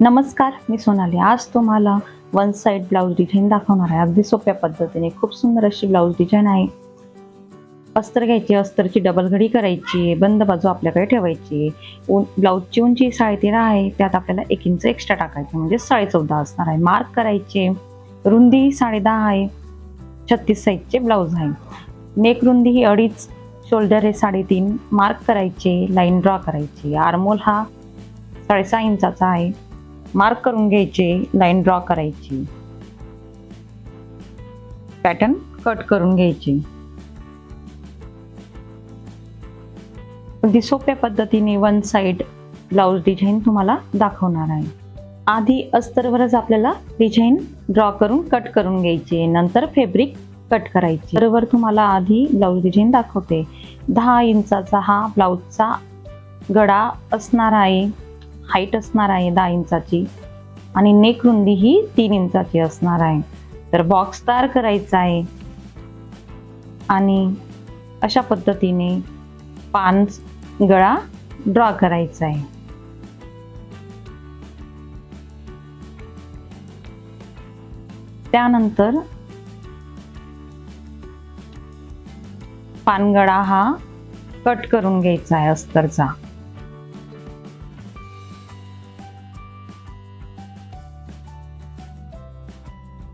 नमस्कार मी सोनाली. आज तुम्हाला वन साइड ब्लाऊज डिझाईन दाखवणार आहे. अगदी सोप्या पद्धतीने. खूप सुंदर अशी ब्लाऊज डिझाईन आहे. अस्तर घ्यायची अस्तरची डबल घडी करायची बंद बाजू आपल्याकडे ठेवायची. उ- ब्लाऊजची उंची साडेतेरा आहे. त्यात आपल्याला एक इंच एक्स्ट्रा टाकायचं म्हणजे साडे चौदा असणार आहे. मार्क करायचे. रुंदी साडे दहा आहे. छत्तीस साईजचे ब्लाऊज आहे. नेक रुंदी ही अडीच शोल्डर हे साडेतीन मार्क करायचे. लाईन ड्रॉ करायची. आर्मोल हा साडेसहा इंचाचा आहे. मार्क करून घ्यायचे लाईन ड्रॉ करायची. पॅटर्न कट करून घ्यायची. अगदी सोप्या पद्धतीने वन साईड ब्लाऊज डिझाईन तुम्हाला दाखवणार आहे. आधी अस्तरवरच आपल्याला डिझाईन ड्रॉ करून कट करून घ्यायची नंतर फॅब्रिक कट करायची. बरोबर तुम्हाला आधी ब्लाऊज डिझाईन दाखवते. दहा इंचाचा हा ब्लाऊजचा गडा असणार आहे. हाईट असणार आहे दहा इंचाची आणि नेक रुंदी ही तीन इंचाची असणार आहे. तर बॉक्स तयार करायचा आहे. आणि अशा पद्धतीने पान गळा ड्रॉ करायचा आहे. त्यानंतर पानगळा हा कट करून घ्यायचा आहे अस्तरचा.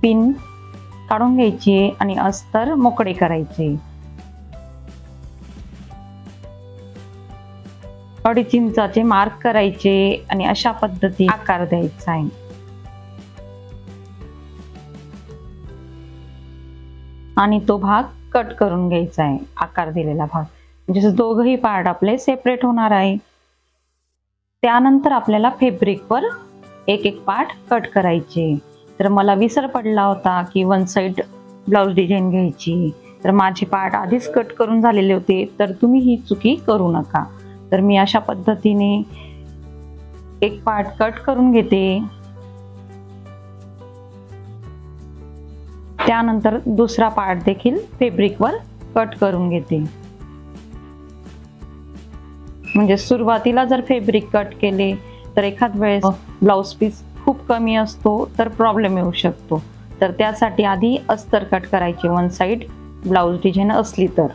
पिन काढून घ्यायची आणि अस्तर मोकळे करायचे. अडीच इंचाचे मार्क करायचे आणि अशा पद्धती आकार द्यायचा आहे. आणि तो भाग कट करून घ्यायचा आहे आकार दिलेला भाग. म्हणजे दोघही पार्ट आपले सेपरेट होणार आहे. त्यानंतर आपल्याला फेब्रिकवर एक एक पार्ट कट करायचे. तर मला विसर पडला होता की वन साइड ब्लाऊज डिझाईन घ्यायची. तर माझे पार्ट आधीच कट करून झालेले होते. तर तुम्ही ही चुकी करू नका. तर मी अशा पद्धतीने एक पार्ट कट करून घेते. त्यानंतर दुसरा पार्ट देखील फेब्रिकवर कट करून घेते. म्हणजे सुरुवातीला जर फेब्रिक कट केले तर एखाद वेळेस ब्लाऊज पीस खूप कमी असतो तर प्रॉब्लेम येऊ शकतो. तर त्यासाठी आधी अस्तर कट करायचे वन साइड ब्लाऊज डिझाईन असली तर.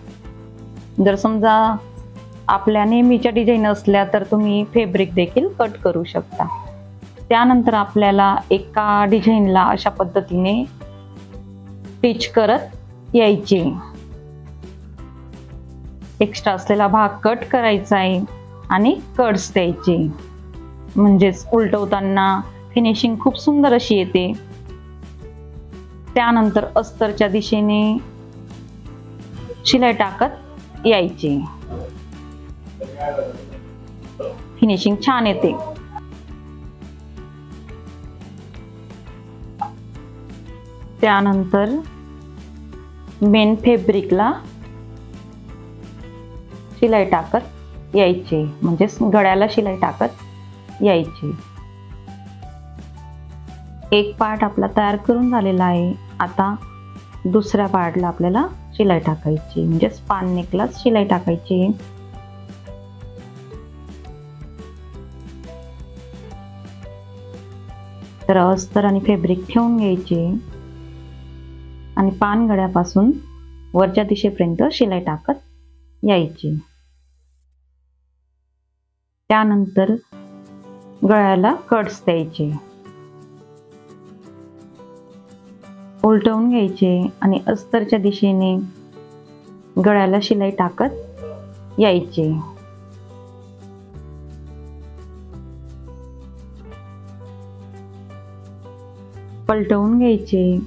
जर समजा आपल्या नेहमीच्या डिझाईन असल्या तर तुम्ही फेब्रिक देखील कट करू शकता. त्यानंतर आपल्याला एका डिझाईनला अशा पद्धतीने स्टिच करत यायचे. एक्स्ट्रा असलेला भाग कट करायचा आहे आणि कट्स द्यायचे. म्हणजेच उलटवताना फिनिशिंग खूप सुंदर अशी येते. त्यानंतर अस्तरच्या दिशेने शिलाई टाकत यायची. फिनिशिंग छान येते. त्यानंतर मेन फेब्रिकला शिलाई टाकत यायची. म्हणजेच गळ्याला शिलाई टाकत यायची. एक पार्ट आपला तयार करून झालेला आहे. आता दुसऱ्या पार्टला आपल्याला शिलाई टाकायची म्हणजेच पान नेकलाच शिलाई टाकायची तर अस्तर आणि फॅब्रिक ठेवून घ्यायचे. आणि पानगड्यापासून वरच्या दिशेपर्यंत शिलाई टाकत यायची. त्यानंतर गळ्याला कट्स द्यायचे. उलटवून घ्यायचे आणि अस्तरच्या दिशेने गळ्याला शिलाई टाकत यायचे. पलटवून घ्यायचे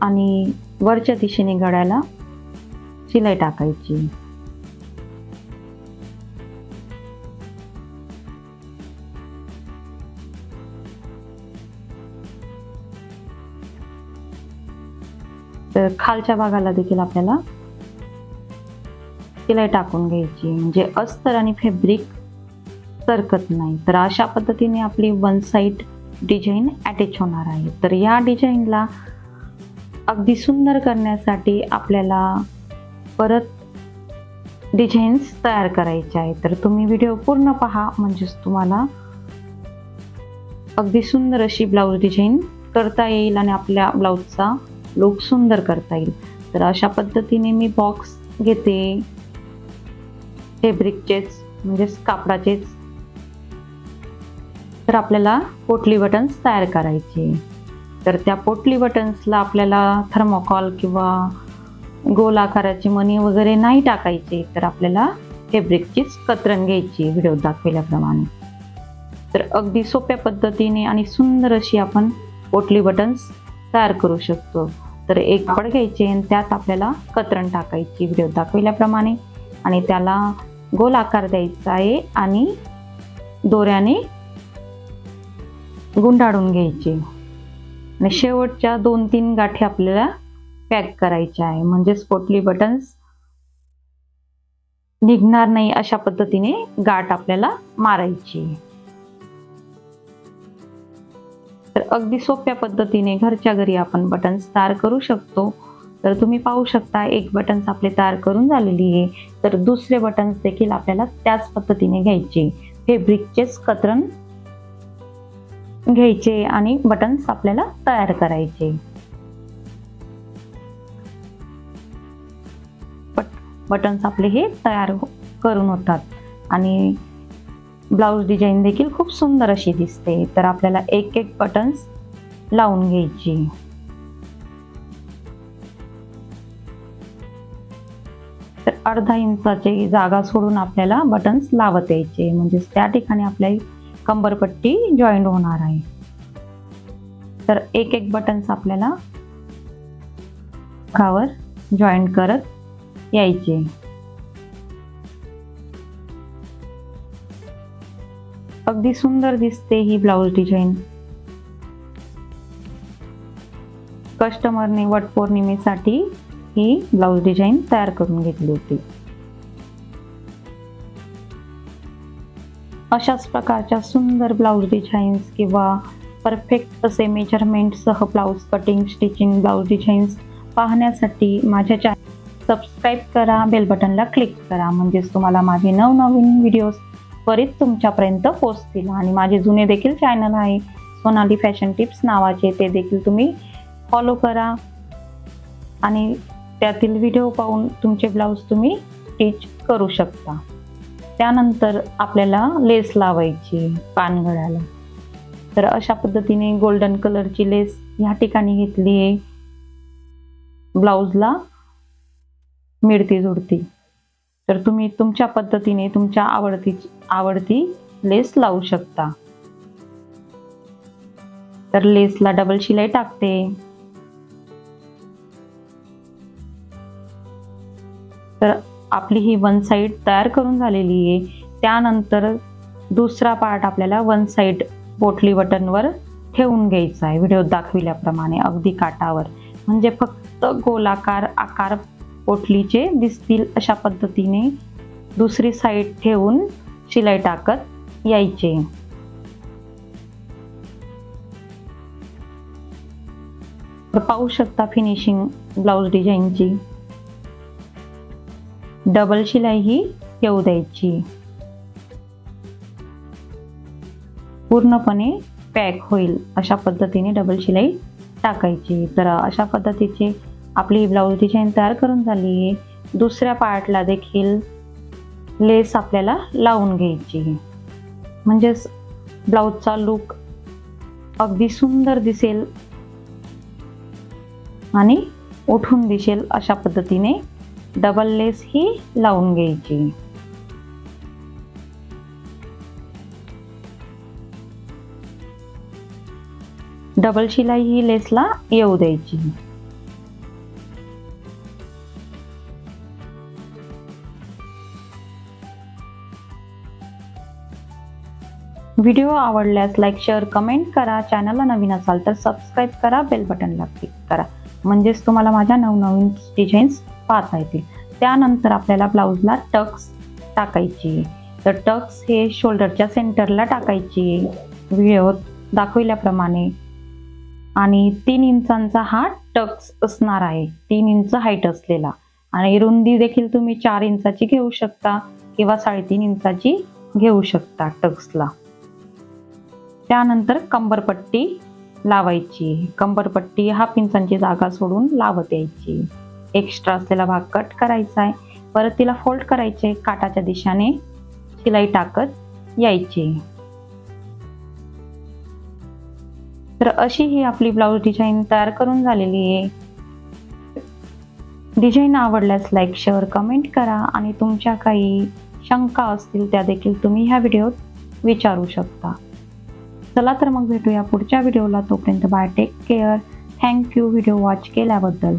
आणि वरच्या दिशेने गळ्याला शिलाई टाकायची. तर खालच्या भागाला देखील आपल्याला शिलाई टाकून घ्यायची. म्हणजे अस्तर आणि फॅब्रिक सरकत नाही. तर अशा पद्धतीने आपली वन साईड डिझाईन अटॅच होणार आहे. तर या डिझाईनला अगदी सुंदर करण्यासाठी आपल्याला परत डिझाईन्स तयार करायचे आहे तर तुम्ही व्हिडिओ पूर्ण पहा. म्हणजेच तुम्हाला अगदी सुंदर अशी ब्लाऊज डिझाईन करता येईल आणि आपल्या ब्लाऊजचा लुक सुंदर करता येईल. तर अशा पद्धतीने मी बॉक्स घेते. फेब्रिकचेच म्हणजेच कापडाचेच. तर आपल्याला पोटली बटन्स तयार करायचे. तर त्या पोटली बटन्सला आपल्याला थर्मोकॉल किंवा गोल आकाराची मणी वगैरे नाही टाकायचे तर आपल्याला फेब्रिकचीच कतरण घ्यायची व्हिडिओ दाखवल्याप्रमाणे. तर अगदी सोप्या पद्धतीने आणि सुंदर अशी आपण पोटली बटन्स तयार करू शकतो. तर एक कापड घ्यायचे आणि त्यात आपल्याला कतरण टाकायची व्हिडिओ दाखवल्याप्रमाणे. आणि त्याला गोल आकार द्यायचा आहे आणि दोऱ्याने गुंडाळून घ्यायचे. आणि शेवटच्या दोन तीन गाठी आपल्याला पॅक करायच्या आहे. म्हणजेच पोटली बटन्स निघणार नाही अशा पद्धतीने गाठ आपल्याला मारायची तर अगदी सोप्या पद्धतीने घरच्या घरी आपण बटन्स तयार करू शकतो. तर तुम्ही पाहू शकता एक बटन्स आपले तयार करून झालेली आहे. तर दुसरे बटन्स देखील आपल्याला त्याच पद्धतीने घ्यायचे. फेब्रिकचेच कतरण घ्यायचे आणि बटन्स आपल्याला तयार करायचे. बटन्स आपले हे तयार हो- करून होतात. आणि ब्लाऊज डिझाईन देखील खूप सुंदर अशी दिसते. तर आपल्याला एक एक बटन्स लावून घ्यायची. तर अर्धा इंचाची जागा सोडून आपल्याला बटन्स लावत यायचे. म्हणजेच त्या ठिकाणी आपल्या कंबरपट्टी जॉईंट होणार आहे. तर एक एक बटन्स आपल्याला खावर जॉईंट करत यायचे. अगदी सुंदर दिसते ही ब्लाऊज डिझाईन. कस्टमरने वटपौर्णिमेसाठी ही ब्लाऊज डिझाईन तयार करून घेतली होती. अशाच प्रकारच्या सुंदर ब्लाऊज डिझाईन्स किंवा परफेक्ट असे मेजरमेंटसह blouse cutting stitching blouse designs पाहण्यासाठी माझ्या चॅनल सबस्क्राईब करा बेल बटनला क्लिक करा. म्हणजेच तुम्हाला माझे नवनवीन व्हिडिओज त्वरित तुमच्यापर्यंत पोहोचतील. आणि माझे जुने देखील चॅनल आहे. सोनाली फॅशन टिप्स नावाचे ते देखील तुम्ही फॉलो करा. आणि त्यातील व्हिडिओ पाहून तुमचे ब्लाऊज तुम्ही स्टिच करू शकता. त्यानंतर आपल्याला लेस लावायची पानगळ्याला तर अशा पद्धतीने गोल्डन कलरची लेस ह्या ठिकाणी घेतली आहे. ब्लाऊजला मिळती जुडती. तर तुम्ही तुमच्या पद्धतीने तुमच्या आवडती आवडती लेस लावू शकता. तर लेसला डबल शिलाई टाकते. तर आपली ही वन साईड तयार करून झालेली आहे. त्यानंतर दुसरा पार्ट आपल्याला वन साईड पोटली बटनवर ठेवून घ्यायचा आहे. व्हिडिओ दाखविल्याप्रमाणे अगदी काटावर. म्हणजे फक्त गोलाकार आकार पोटलीचे दिसतील अशा पद्धतीने दुसरी साईड ठेवून शिलाई टाकत यायचे. तर पाहू शकता फिनिशिंग ब्लाऊज डिझाईनची डबल शिलाई ही येऊ द्यायची. पूर्णपणे पॅक होईल अशा पद्धतीने डबल शिलाई टाकायची. तर अशा पद्धतीचे आपली ब्लाऊज डिझाईन तयार करून झाली. आहे दुसऱ्या पार्टला देखील लेस आपल्याला लावून घ्यायची. म्हणजेच ब्लाऊजचा लुक अगदी सुंदर दिसेल आणि उठून दिसेल अशा पद्धतीने डबल लेस ही लावून घ्यायची. डबल शिलाई ही लेसला येऊ द्यायची. व्हिडिओ आवडल्यास लाईक शेअर कमेंट करा. चॅनलला नवीन असाल तर सबस्क्राईब करा. बेल बटनला क्लिक करा. म्हणजेच तुम्हाला माझ्या नवनवीन डिझाईन्स पाहता येतील. त्यानंतर आपल्याला ब्लाऊजला टक्स टाकायची तर टक्स हे शोल्डरच्या सेंटरला टाकायची व्हिडिओ दाखविल्याप्रमाणे. आणि तीन इंचांचा हा टक्स असणार आहे. तीन इंच हाईट असलेला. आणि रुंदी देखील तुम्ही चार इंचाची घेऊ शकता किंवा साडेतीन इंचाची घेऊ शकता टक्सला. त्यानंतर कंबरपट्टी लावायची. कंबरपट्टी हा पिंचांची जागा सोडून लावत यायची. एक्स्ट्रा असलेला भाग कट करायचा आहे. परत तिला फोल्ड करायचे काटाच्या दिशेने शिलाई टाकत यायची. तर अशी ही आपली ब्लाऊज डिझाईन तयार करून झालेली आहे. डिझाईन आवडल्यास लाईक शेअर कमेंट करा आणि तुमच्या काही शंका असतील त्या देखील तुम्ही ह्या व्हिडिओत विचारू शकता. चला तर मग भेटूया पुढच्या व्हिडिओला तोपर्यंत bye take care thank you video watch केल्याबद्दल.